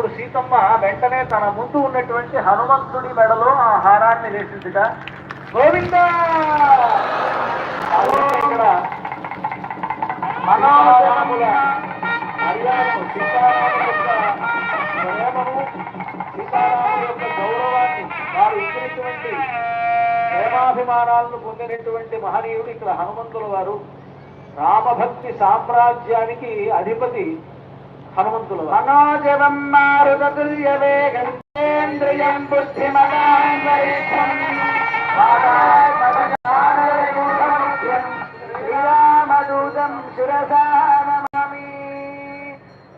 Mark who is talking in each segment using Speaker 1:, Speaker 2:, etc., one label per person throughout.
Speaker 1: అప్పుడు సీతమ్మ వెంటనే తన ముందు ఉన్నటువంటి హనుమంతుడి మెడలో ఆ హారాన్ని వేసిందిట. గోవింద! ఇక్కడ యొక్క ప్రేమను యొక్క గౌరవాన్ని వారు ఇచ్చినటువంటి ప్రేమాభిమానాలను పొందినటువంటి మహనీయుడు ఇక్కడ హనుమంతుల వారు. రామభక్తి సామ్రాజ్యానికి అధిపతి. హనుమంతుల
Speaker 2: మనోజవం మారుతతుల్య వేగేంద్రియం బుద్ధిమతాం వరిష్టం శ్రీరామదూతం శిరసా నమామి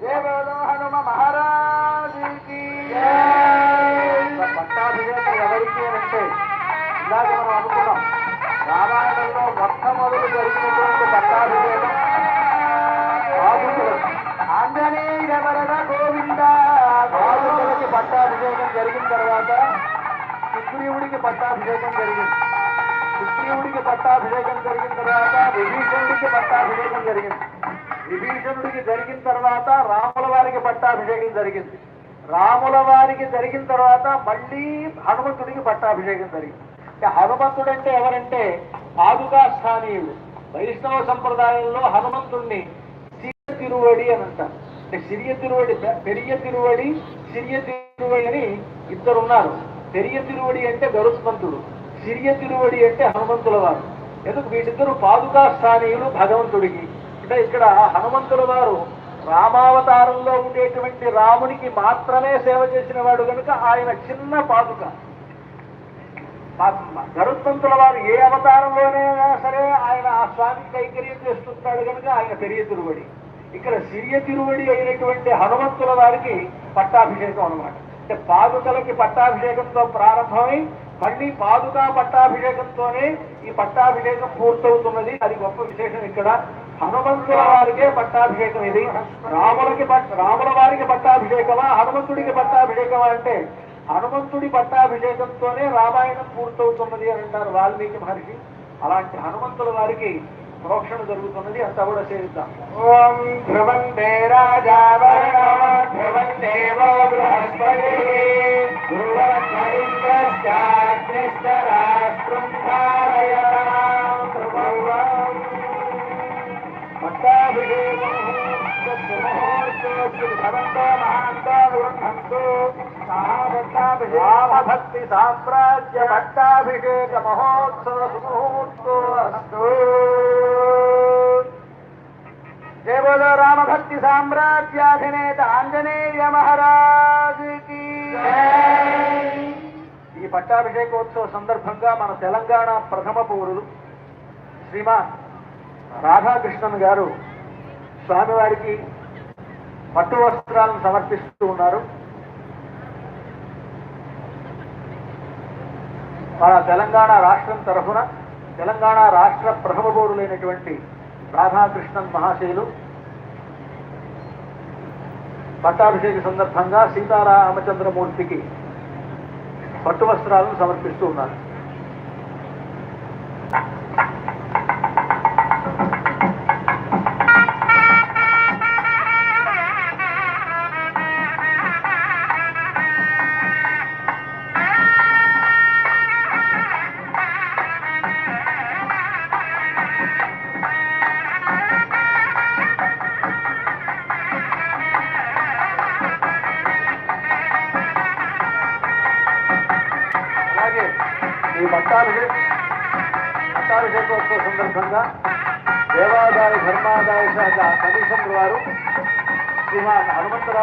Speaker 2: దేవోదో హనుమ మహారాజుకి.
Speaker 1: పట్టాభిషేకం ఎవరికి అంటే ఇందాక మనం అనుకున్నాం. రామాయణంలో జరిగిన తర్వాత సుగ్రీవుడికి పట్టాభిషేకం జరిగింది. సుగ్రీవుడికి పట్టాభిషేకం జరిగిన తర్వాత విభీషణుడికి పట్టాభిషేకం జరిగింది. విభీషణుడికి జరిగిన తర్వాత రాముల వారికి పట్టాభిషేకం జరిగింది. రాముల వారికి జరిగిన తర్వాత మళ్ళీ హనుమంతుడికి పట్టాభిషేకం జరిగింది. హనుమంతుడు అంటే ఎవరంటే పాదుకా స్థానీయుడు వైష్ణవ సంప్రదాయంలో హనుమంతుణ్ణి సిరియ తిరువడి అని అంటారు. అంటే సిరియ తిరువడి పెరియ తిరువడి సిరియ తిరువడి అని ఇద్దరు ఉన్నారు పెరియ తిరువడి అంటే గరుత్మంతుడు సిరియ తిరువడి అంటే హనుమంతుల వారు ఎందుకు? వీటిద్దరు పాదుకా స్థానీయులు భగవంతుడికి. అంటే ఇక్కడ హనుమంతుల వారు రామావతారంలో ఉండేటువంటి రామునికి మాత్రమే సేవ చేసిన వాడు కనుక ఆయన చిన్న పాదుక. గరుత్మంతుల వారు ఏ అవతారంలోనైనా సరే ఆయన ఆ స్వామికి కైకర్యం చేస్తుంటాడు కనుక ఆయన పెరియ తిరువడి. ఇక్కడ సిరియ తిరువడి అయినటువంటి హనుమంతుల వారికి పట్టాభిషేకం అనమాట అంటే పాదుకలకి పట్టాభిషేకంతో ప్రారంభమై మళ్ళీ పాదుకా పట్టాభిషేకంతోనే ఈ పట్టాభిషేకం పూర్తవుతున్నది. అది గొప్ప విశేషం ఇక్కడ. హనుమంతుల వారికే పట్టాభిషేకం ఇది. రాములకి రాముల వారికి పట్టాభిషేకమా? హనుమంతుడికి పట్టాభిషేకమా అంటే హనుమంతుడి పట్టాభిషేకంతోనే రామాయణం పూర్తవుతున్నది అని అంటారు వాల్మీకి మహర్షి. అలాంటి హనుమంతుల వారికి ప్రోక్షణ జరుగుతున్నది అంతా కూడా సేవిద్దాం
Speaker 2: ఓం ధ్రువంతే రాజా వర్ణో ధ్రువం దేవో బృహస్పతి.
Speaker 1: రామభక్తి సామ్రాజ్య పట్టాభిషేక మహోత్సవ సుముహూర్తో అస్తు
Speaker 2: జయ బోలో రామభక్తి సామ్రాజ్యాధినేత ఆంజనేయ మహారాజుకి
Speaker 1: ఈ పట్టాభిషేకోత్సవ సందర్భంగా మన తెలంగాణ ప్రథమ పౌరులు శ్రీమాన్ రాధాకృష్ణన్ గారు స్వామివారికి పట్టు వస్త్రాలను సమర్పిస్తూ ఉన్నారు. మన తెలంగాణ రాష్ట్రం తరఫున తెలంగాణ రాష్ట్ర ప్రథమ పౌరులైనటువంటి రాధాకృష్ణన్ మహాశయులు. పట్టాభిషేక సందర్భంగా సీతారామచంద్రమూర్తికి పట్టు వస్త్రాలను సమర్పిస్తూ ఉన్నారు.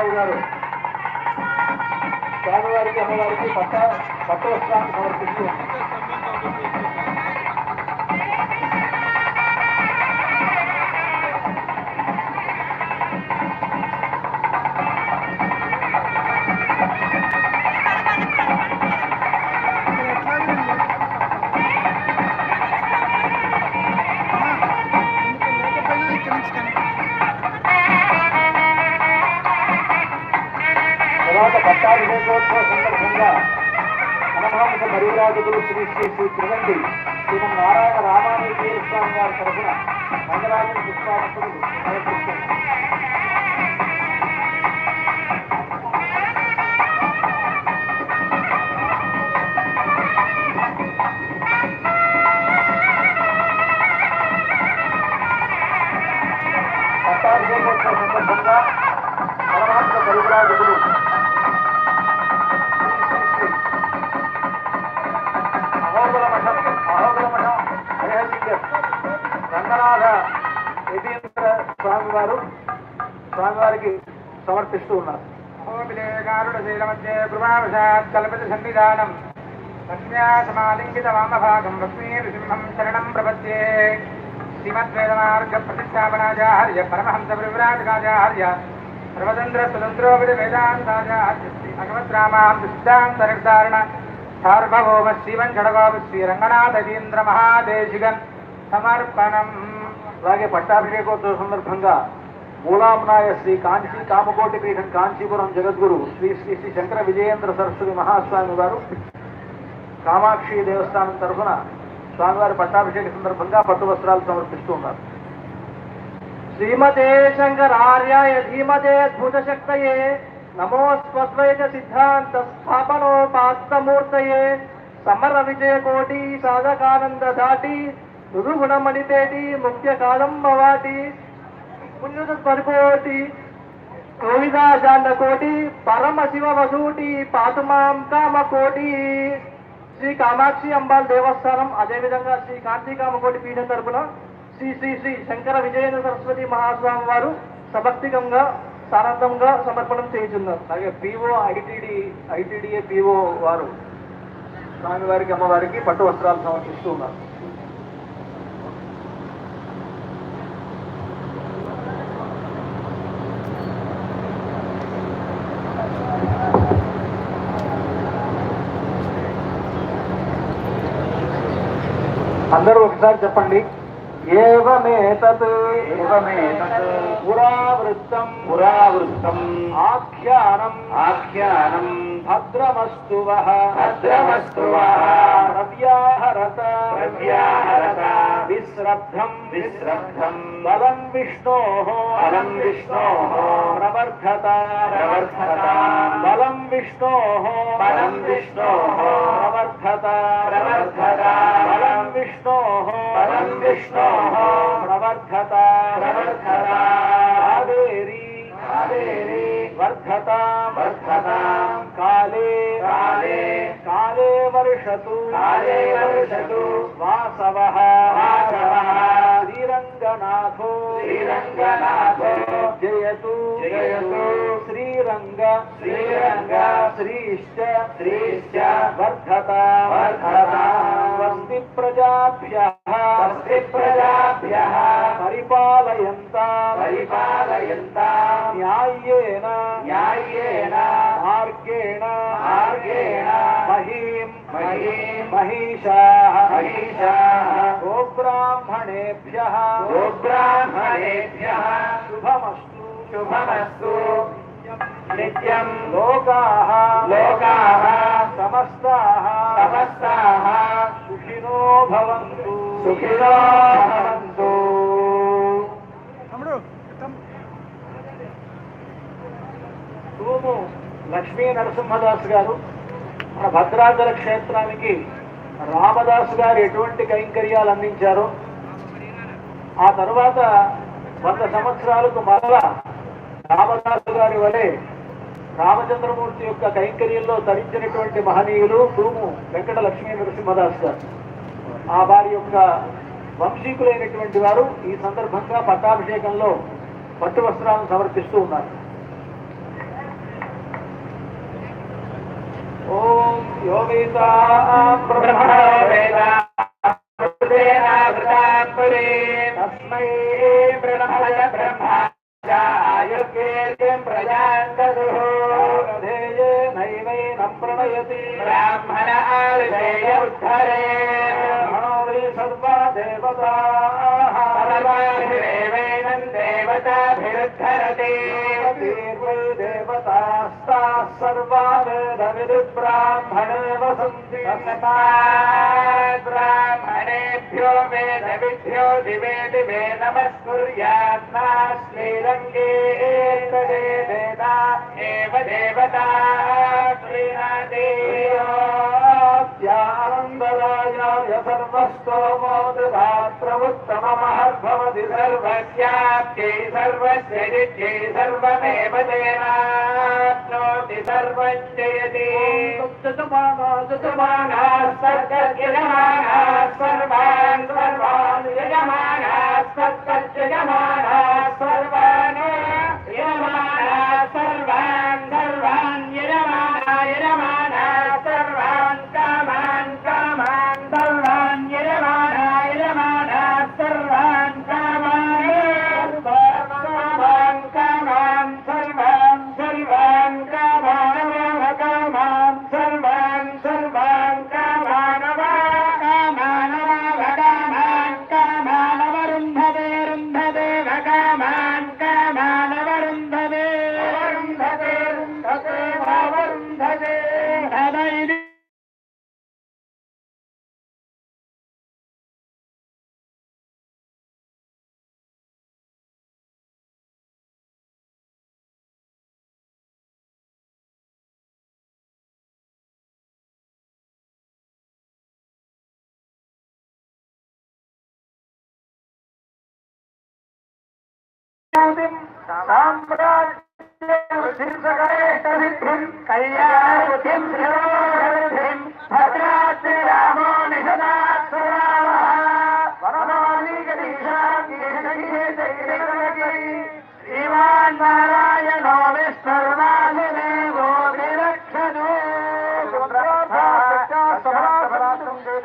Speaker 1: హనుమంతరావు గారు. స్వామివారికి అమ్మవారికి పట్ట పట్ట సమర్పిస్తూ విజయోత్సవ సందర్భంగా అనమానిక మర్యాదకులు శ్రీ శ్రీ శ్రీ తిరువండి శ్రీ నారాయణ రామానుజీ స్వామి గారి తరఫున మంగళాజన పుష్పార్పణలు సందర్భంగా పరమాత్మ కలుగురాజులు மட்டம் மகோதர மட்டம் ஹரிஹரலிங்கம் రంగనాథ యతీంద్ర స్వామివారు స్వామివారికి సమర్పిస్తూ ఉన్నారు
Speaker 2: సన్నిధానం సన్యాసమాలింగిత వామభాగం లక్ష్మీ నృసింహం శరణం ప్రపద్యే శ్రీమద్వేదమార్గ ప్రతిష్టాపనాచార్య పరమహంస ప్రవిరాజకాచార్య సర్వతంత్ర స్వతంత్రోపి వేదాంతాచార్య శ్రీ భగవద్రామాం సిద్ధాంత నిర్ధారణ సార్వభౌమ శ్రీవన్ షడగోప శ్రీ రంగనాథీంద్ర మహాదేశిగన్ సమర్పణం
Speaker 1: అలాగే పట్టాభిషేకోత్సవ సందర్భంగా మూలాంనాయ శ్రీ కాంచీ కామకోటి పీఠం కాంచీపురం జగద్గురు శ్రీ శ్రీ శ్రీ శంకర విజయేంద్ర సరస్వతి మహాస్వామి వారు కామాక్షి దేవస్థానం తరఫున స్వామివారి పట్టాభిషేక సందర్భంగా పట్టు వస్త్రాలు సమర్పిస్తూ ఉన్నారు.
Speaker 2: శ్రీమతే శంకరార్యాయ ధీమతే అద్భుత శక్తయే నమోస్వద్వైత సిద్ధాంత స్థాపనోపాస్తమూర్తయే సమర విజయకోటి సాధకానంద దాటి రురుగుణమణితేటి ముఖ్య కాదంబవాటి పుణ్యుత పరికోటి కోవిదాజాండ కోటి పరమశివ వసూటి పాతుమాం కామకోటి శ్రీ కామాక్షి అంబాల్ దేవస్థానం అదేవిధంగా శ్రీ కాంతి కామకోటి పీఠం తరపున శ్రీ శ్రీ శ్రీ శంకర విజయేంద్ర సరస్వతి మహాస్వామి వారు సభక్తికంగా సారార్థంగా సమర్పణం చేయించున్నారు.
Speaker 1: అలాగే పిఓ ఐటీడీ ఐటీడీఏ పిఓ వారు స్వామివారికి అమ్మవారికి పట్టు వస్త్రాలు సమర్పిస్తూ ఉన్నారు. అందరూ ఒకసారి చెప్పండి. ఏవమేతత్?
Speaker 2: ఏవమేతత్?
Speaker 1: పురావృత్తం.
Speaker 2: పురావృత్తం.
Speaker 1: ఆఖ్యానం.
Speaker 2: ఆఖ్యానం.
Speaker 1: భద్రమస్తు
Speaker 2: భద్రమస్తు
Speaker 1: ప్రవ్యాహరత.
Speaker 2: ప్రవ్యాహరత.
Speaker 1: విశ్రబ్ధం
Speaker 2: విశ్రబ్ధం
Speaker 1: బలం విష్ణోః.
Speaker 2: బలం విష్ణోః.
Speaker 1: ప్రవర్ధత.
Speaker 2: ప్రవర్ధత.
Speaker 1: బలం విష్ణోః.
Speaker 2: బలం విష్ణోః.
Speaker 1: ప్రవర్ధత. वर्षतु।
Speaker 2: काले वर्षतु।
Speaker 1: वासवः।
Speaker 2: वासवः।
Speaker 1: श्रीरङ्गनाथो।
Speaker 2: श्रीरङ्गनाथो।
Speaker 1: जयतु।
Speaker 2: जयतु।
Speaker 1: श्रीरङ्ग।
Speaker 2: श्रीरङ्ग।
Speaker 1: श्रीश्च।
Speaker 2: श्रीश्च।
Speaker 1: वर्धता।
Speaker 2: वर्धता।
Speaker 1: स्वस्ति प्रजाभ्यः
Speaker 2: स्वस्ति प्रजाभ्यः
Speaker 1: परिपालयन्ता।
Speaker 2: परिपालयन्ता।
Speaker 1: न्याय्येन।
Speaker 2: न्याय्येन।
Speaker 1: మార్గేణ
Speaker 2: మార్గేణ
Speaker 1: మహీం
Speaker 2: మహీం
Speaker 1: మహిషాః
Speaker 2: మహిషాః
Speaker 1: గోబ్రాహ్మణేభ్యः
Speaker 2: గోబ్రాహ్మణేభ్యः
Speaker 1: శుభమస్తు
Speaker 2: శుభమస్తు నిత్యం
Speaker 1: లోకాः
Speaker 2: లోకాः
Speaker 1: సమస్తాः
Speaker 2: సమస్తాः
Speaker 1: సుఖినో భవంతు
Speaker 2: సుఖినో భవంతు
Speaker 1: తూము లక్ష్మీ నరసింహదాస్ గారు మన భద్రాచల క్షేత్రానికి రామదాసు గారు ఎటువంటి కైంకర్యాలు అందించారో ఆ తర్వాత వంద సంవత్సరాలకు మరలా రామదాసు గారి వలె రామచంద్రమూర్తి యొక్క కైంకర్యంలో తరించినటువంటి మహనీయులు తూము వెంకట లక్ష్మీ నరసింహదాస్ గారు. ఆ వారి యొక్క వంశీకులైనటువంటి వారు ఈ సందర్భంగా పట్టాభిషేకంలో పట్టు వస్త్రాలను సమర్పిస్తూ ఉన్నారు. ఓం యోగితాం
Speaker 2: బ్రహ్మణో
Speaker 1: బ్రహ్మణో
Speaker 2: వేద వృతాత్పరే
Speaker 1: తస్మై
Speaker 2: బ్రహ్మయ బ్రహ్మాయుర్వేదం ప్రజాంతదుః
Speaker 1: ధేయే నైవైనం ప్రణయతి
Speaker 2: బ్రాహ్మణ ఆర్షేయ ఉద్ధరే
Speaker 1: బ్రహ్మణో వై సర్వా దేవతాః
Speaker 2: సర్వాభిరేవైనం దేవతాభిరుద్ధరతి समस्ता सर्वा वेदविर्ब्राह्मणे वसन्ति मे वेदविभ्यो दिवे दिवे नमस्कुर्यान्ना श्रीरङ्गे एतदेवेदा एव देवता यानन्दरायाय सर्वस्तोमोदधात्रमुत्तममहद्भवति सर्वस्याप्त्यै सर्वस्य नित्यै सर्वमेव जयनाप्नोति सर्वान् सर्वान् సామ్రాజ్యం కళ్యాణం భద్రాద్రి రామో శ్రీమాన్ నారాయణో విశ్వర్వాసుదేవో నిరక్షణో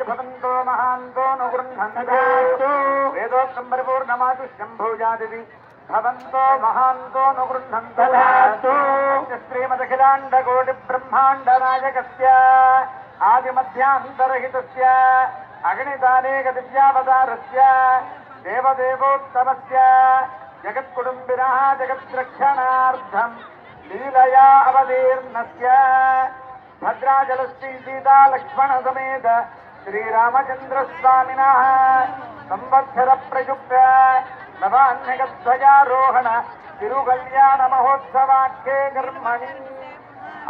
Speaker 3: భవంతో మహాంతో నుగృహంతో వేదోక్తం పరిపూర్ణమాతు శంభోజాది భవంతో మహాంతో నుగృహంతో శ్రీమదఖిలాండకోటి బ్రహ్మాండ నాయకస్య ఆదిమధ్యాంతరహితస్య అగణితానేక దివ్యావతారస్య దేవదేవోత్తమస్య జగత్కుటుంబినः జగద్రక్షణార్థం లీలయా అవతీర్ణస్య భద్రాచలశ్రీ సీతా లక్ష్మణ సమేత శ్రీరామచంద్రస్వామిన సంవత్సర ప్రయుక్త నవాన్యగధ్వజారోహణ తిరుకల్యాణ మహోత్సవాఖ్యే కర్మణి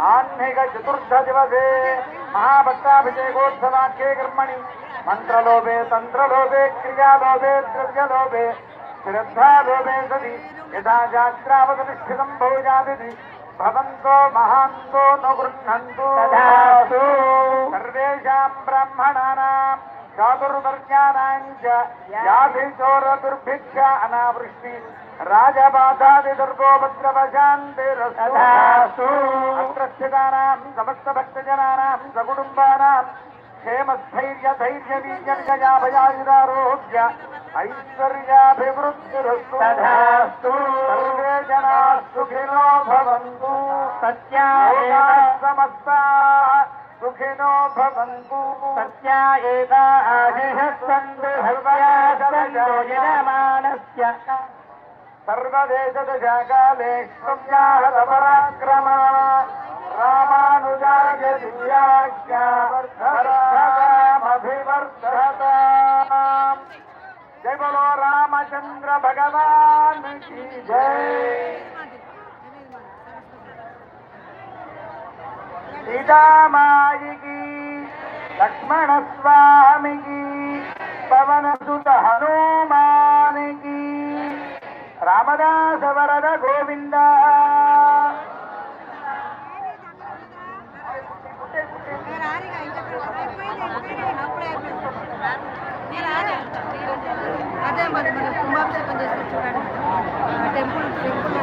Speaker 3: ఆహ్నిక చతుర్థ దివసే మహాభక్తాభిషేకోత్సవాఖ్యే కర్మణి మంత్రలోభే తంత్రలోభే క్రియాలోభే ద్రవ్యలోభే శ్రద్ధాలోభే సది. యథా జాగ్రావతనిష్ఠితం భోజాదితి భవంతో మహాంతో న గృహంతు. సర్వేషాం బ్రాహ్మణానాం. चातुर्वर्ज्ञानानि च
Speaker 2: व्याधिचोरदुर्भिक्ष
Speaker 3: अनावृष्टि। राजबाधादिदुर्गोपद्रवशान्तिरस्तु। अत्रस्थितानां समस्तभक्तजनानां सकुटुम्बानां क्षेमस्थैर्यधैर्यबीजविजयाभयायुरारोग्य ऐश्वर्याभिवृद्धिरस्तु। सर्वे जनाः सुखिनो
Speaker 2: भवन्तु।
Speaker 3: सत्या समस्ताः। సుఖినో భవంతు
Speaker 2: సత్యా ఏదాశిషస్సంతు సర్వయాసంతు యజమానస్య
Speaker 3: సర్వదేశదశాకాలే పరాక్రమ రామానుజాయ దివ్యాఖ్యాభివర్ధత జయ బలో రామచంద్ర భగవాన్ की జయ సీతామాయికి లక్ష్మణ స్వామికి పవన సుత హనుమానికి రామదాస వరద గోవింద.
Speaker 4: అదే మరి మనం కుంభాభిషేకం చేసుకొని చూడండి. Temple temple